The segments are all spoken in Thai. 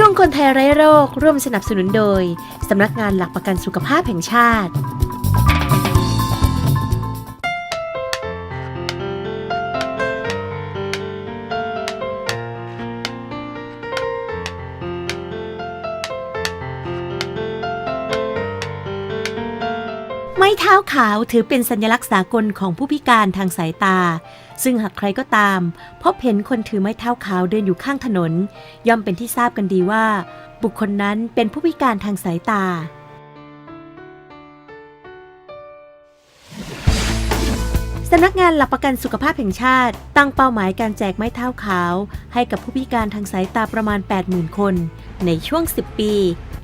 ช่วงคนไทยไร้โรคร่วมสนับสนุนโดย สำนักงานหลักประกันสุขภาพแห่งชาติ ม้เท้าขาวถือเป็นสัญลักษณ์สากลของผู้พิการทางสายตา ซึ่งหากใครก็ตาม พบเห็นคนถือไม้เท้าขาวเดินอยู่ข้างถนน ย่อมเป็นที่ทราบกันดีว่า บุคคลนั้นเป็นผู้พิการทางสายตา สำนักงานหลักประกันสุขภาพแห่งชาติ ตั้งเป้าหมายการแจกไม้เท้าขาว ให้กับผู้พิการทางสายตาประมาณ 80,000 คน ในช่วง 10 ปี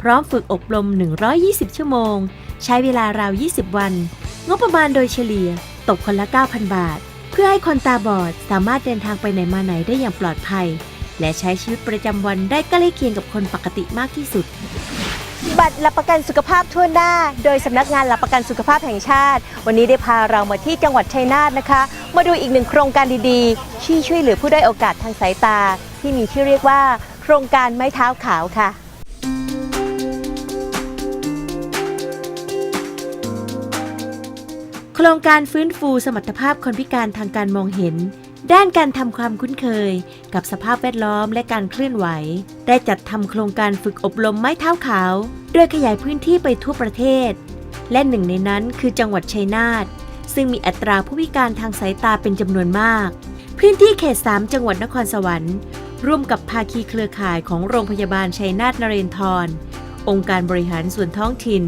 ร้อมฝึกอบรม 120 ชั่วโมง ใช้เวลาราว 20 วัน งบประมาณโดยเฉลี่ย ตกคนละ 9,000 บาท เพื่อให้คนตาบอดสามารถเดินทางไปไหนมาไหนได้อย่างปลอดภัย และใช้ชีวิตประจำวันได้ใกล้เคียงกับคนปกติมากที่สุด บัตรหลักประกันสุขภาพทั่วหน้า โดยสำนักงานหลักประกันสุขภาพแห่งชาติ วันนี้ได้พาเรามาที่จังหวัดชัยนาทนะคะ มาดูอีกหนึ่งโครงการดีๆที่ช่วยเหลือผู้ได้โอกาสทางสายตา ที่มีชื่อเรียกว่า โครงการไม้เท้าขาวค่ะ โครงการฟื้นฟูสมรรถภาพคนพิการทางการมองเห็น ด้านการทำความคุ้นเคย กับสภาพแวดล้อมและการเคลื่อนไหว ได้จัดทำโครงการฝึกอบรมไม้เท้าขาว โดยขยายพื้นที่ไปทั่วประเทศ และหนึ่งในนั้นคือจังหวัดชัยนาทซึ่งมีอัตราผู้พิการทางสายตาเป็นจำนวนมาก พื้นที่เขต 3 จังหวัดนครสวรรค์ ร่วมกับภาคีเครือข่ายของโรงพยาบาลชัยนาทนเรนทรองค์การบริหารส่วนท้องถิ่น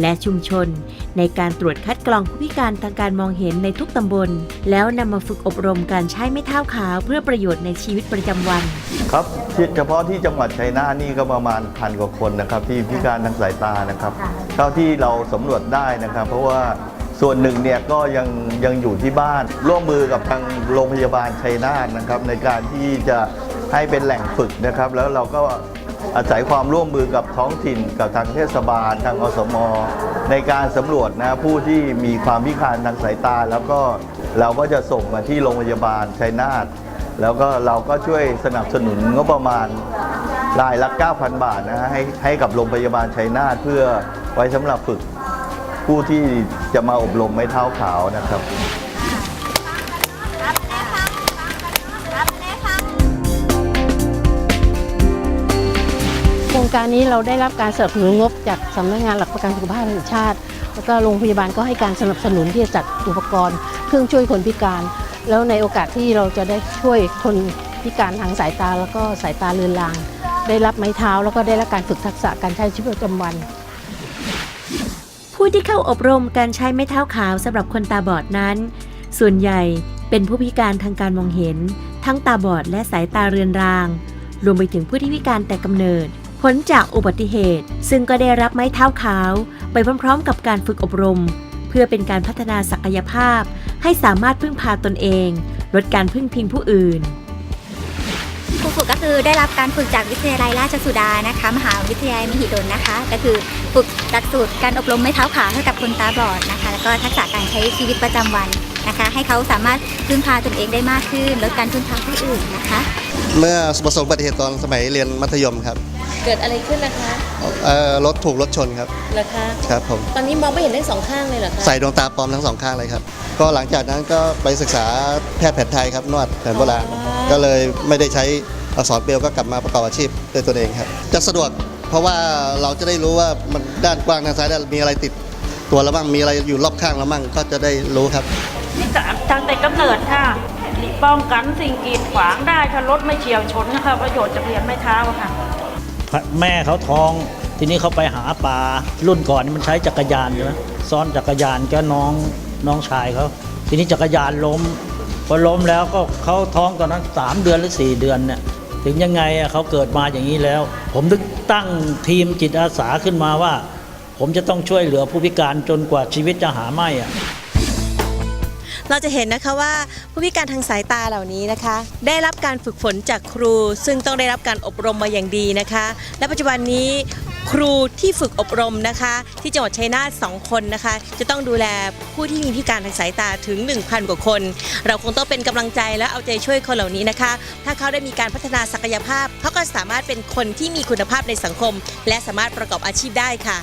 และชุมชน ในการตรวจคัดกรองผู้พิการทางการมองเห็นในทุกตำบล แล้วนำมาฝึกอบรมการใช้ไม้เท้าขาวเพื่อประโยชน์ในชีวิตประจำวัน ครับที่เฉพาะที่จังหวัดชัยนาทนี่ก็ประมาณพันกว่าคนนะครับที่พิการทางสายตานะครับค่ะเท่าที่เราสำรวจได้นะครับ เพราะว่าส่วนหนึ่งเนี่ยก็ยังยังอยู่ที่บ้านร่วมมือกับทางโรงพยาบาลชัยนาทนะครับ ในการที่จะให้เป็นแหล่งฝึกนะครับ แล้วเราก็ อาศัยความร่วมมือกับท้องถิ่นกับทางเทศบาล ทางอสม ในการสำรวจนะผู้ที่มีความพิการทางสายตา แล้วก็เราก็จะส่งมาที่โรงพยาบาลชัยนาทแล้วก็เราก็ช่วยสนับสนุนงบประมาณรายละ 9,000 บาทนะฮะให้ให้กับโรงพยาบาลชัยนาทเพื่อไว้สำหรับฝึกผู้ที่จะมาอบรมไม้เท้าขาวนะครับ การนี้เราได้รับการสนับสนุนงบจากสำนักงานหลักประกันสุขภาพแห่งชาติ แล้วก็โรงพยาบาลก็ให้การสนับสนุนที่จะจัดอุปกรณ์ เครื่องช่วยคนพิการ แล้วในโอกาสที่เราจะได้ช่วยคนพิการทางสายตาแล้วก็สายตาเลือนลาง ได้รับไม้เท้าแล้วก็ได้รับการฝึกทักษะการใช้ชีวิตประจำวัน ผู้ที่เข้าอบรมการใช้ไม้เท้าขาวสำหรับคนตาบอดนั้น ส่วนใหญ่เป็นผู้พิการทางการมองเห็น ทั้งตาบอดและสายตาเรือนราง รวมไปถึงผู้ที่พิการแต่กำเนิด ผลจากอุบัติเหตุ ซึ่งก็ได้รับไม้เท้าขาว ไปพร้อมๆ กับการฝึกอบรม เพื่อเป็นการพัฒนาศักยภาพ ให้สามารถพึ่งพาตนเอง ลดการพึ่งพิงผู้อื่นครูฝึกก็คือได้รับการฝึกจากวิทยาลัยราชสุดานะคะ มหาวิทยาลัยมหิดลนะคะ ก็คือฝึกหลักสูตรการอบรมไม้เท้าขาวให้กับคนตาบอดนะคะ แล้วก็ทักษะการใช้ชีวิตประจำวันนะคะ ให้เขาสามารถพึ่งพาตนเองได้มากขึ้นลดการพึ่งพาผู้อื่นนะคะ เมื่อประสบอุบัติเหตุตอนสมัยเรียนมัธยมครับ เกิดอะไรขึ้นนะคะเอ่อรถถูกรถชนครับเหรอคะครับผมตอนนี้มองไม่เห็นได้สองข้างเลยเหรอคะใส่ดวงตาปลอมทั้งสองข้างเลยครับ ก็หลังจากนั้นก็ไปศึกษาแพทย์แผนไทยครับนวดแผนโบราณก็เลยไม่ได้ใช้อักษรเบรลก็กลับมาประกอบอาชีพด้วยตัวเองครับ จะสะดวกเพราะว่าเราจะได้รู้ว่ามันด้านกว้างด้านซ้ายด้านมีอะไรติดตัวเราบ้างมีอะไรอยู่รอบข้างเราบ้างก็จะได้รู้ครับทางแต่กำเนิดค่ะป้องกันสิ่งกีดขวางได้ถ้ารถไม่เฉียวชนนะคะประโยชน์จากเหรียญไม้เท้าอะค่ะ แม่เขาท้อง ทีนี้เขาไปหาปลารุ่นก่อนมันใช้จักรยานใช่ไหมซ้อนจักรยานก็น้องน้องชายเขาทีนี้จักรยานล้มพอล้มแล้วก็เขาท้องตอนนั้น 3 เดือนหรือ 4 เดือนเนี่ยถึงยังไงเขาเกิดมาอย่างนี้แล้ว ผมถึงตั้งทีมจิตอาสาขึ้นมาว่า ผมจะต้องช่วยเหลือผู้พิการจนกว่าชีวิตจะหาไม่อะ เราจะเห็นนะคะว่าผู้พิการทางสายตาเหล่านี้นะคะ ได้รับการฝึกฝนจากครู ซึ่งต้องได้รับการอบรมมาอย่างดีนะคะ และปัจจุบันนี้ครูที่ฝึกอบรมนะคะ ที่จังหวัดชัยนาทสองคนนะคะ จะต้องดูแลผู้ที่มีพิการทางสายตาถึง 1,000 กว่าคน เราคงต้องเป็นกำลังใจและเอาใจช่วยคนเหล่านี้นะคะ ถ้าเขาได้มีการพัฒนาศักยภาพเขาก็สามารถเป็นคนที่มีคุณภาพในสังคม และสามารถประกอบอาชีพได้ค่ะ